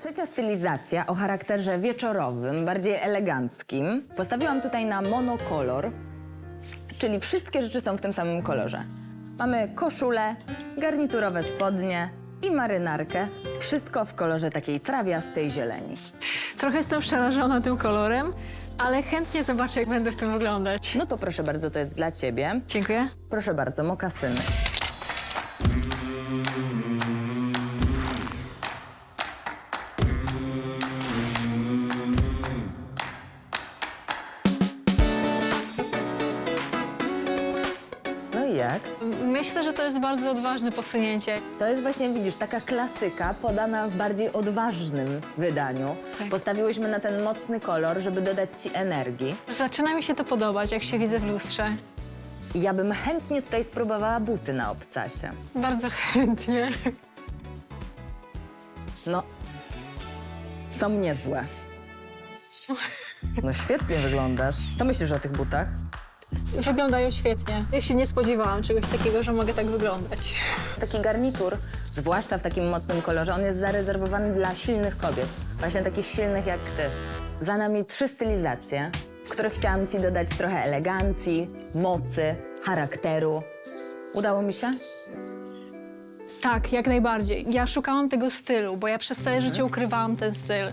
Trzecia stylizacja o charakterze wieczorowym, bardziej eleganckim. Postawiłam tutaj na monokolor, czyli wszystkie rzeczy są w tym samym kolorze. Mamy koszulę, garniturowe spodnie i marynarkę. Wszystko w kolorze takiej trawiastej zieleni. Trochę jestem przerażona tym kolorem, ale chętnie zobaczę, jak będę w tym wyglądać. No to proszę bardzo, to jest dla ciebie. Dziękuję. Proszę bardzo, mokasyny. Jak? Myślę, że to jest bardzo odważne posunięcie. To jest właśnie, widzisz, taka klasyka podana w bardziej odważnym wydaniu. Tak. Postawiłyśmy na ten mocny kolor, żeby dodać ci energii. Zaczyna mi się to podobać, jak się widzę w lustrze. Ja bym chętnie tutaj spróbowała buty na obcasie. Bardzo chętnie. No, są niezłe. No świetnie wyglądasz. Co myślisz o tych butach? Wyglądają świetnie. Ja się nie spodziewałam czegoś takiego, że mogę tak wyglądać. Taki garnitur, zwłaszcza w takim mocnym kolorze, on jest zarezerwowany dla silnych kobiet. Właśnie takich silnych jak ty. Za nami trzy stylizacje, w których chciałam ci dodać trochę elegancji, mocy, charakteru. Udało mi się? Tak, jak najbardziej. Ja szukałam tego stylu, bo ja przez całe życie ukrywałam ten styl.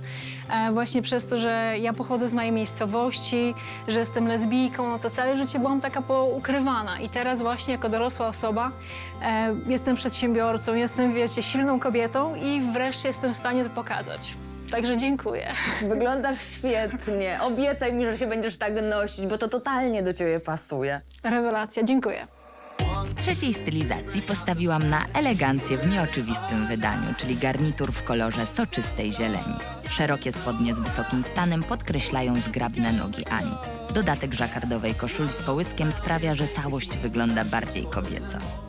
E, właśnie przez to, że ja pochodzę z mojej miejscowości, że jestem lesbijką, no to całe życie byłam taka poukrywana. I teraz właśnie jako dorosła osoba e, jestem przedsiębiorcą, jestem, wiecie, silną kobietą i wreszcie jestem w stanie to pokazać. Także dziękuję. Wyglądasz świetnie. Obiecaj mi, że się będziesz tak nosić, bo to totalnie do ciebie pasuje. Rewelacja, dziękuję. W trzeciej stylizacji postawiłam na elegancję w nieoczywistym wydaniu, czyli garnitur w kolorze soczystej zieleni. Szerokie spodnie z wysokim stanem podkreślają zgrabne nogi Ani. Dodatek żakardowej koszuli z połyskiem sprawia, że całość wygląda bardziej kobieco.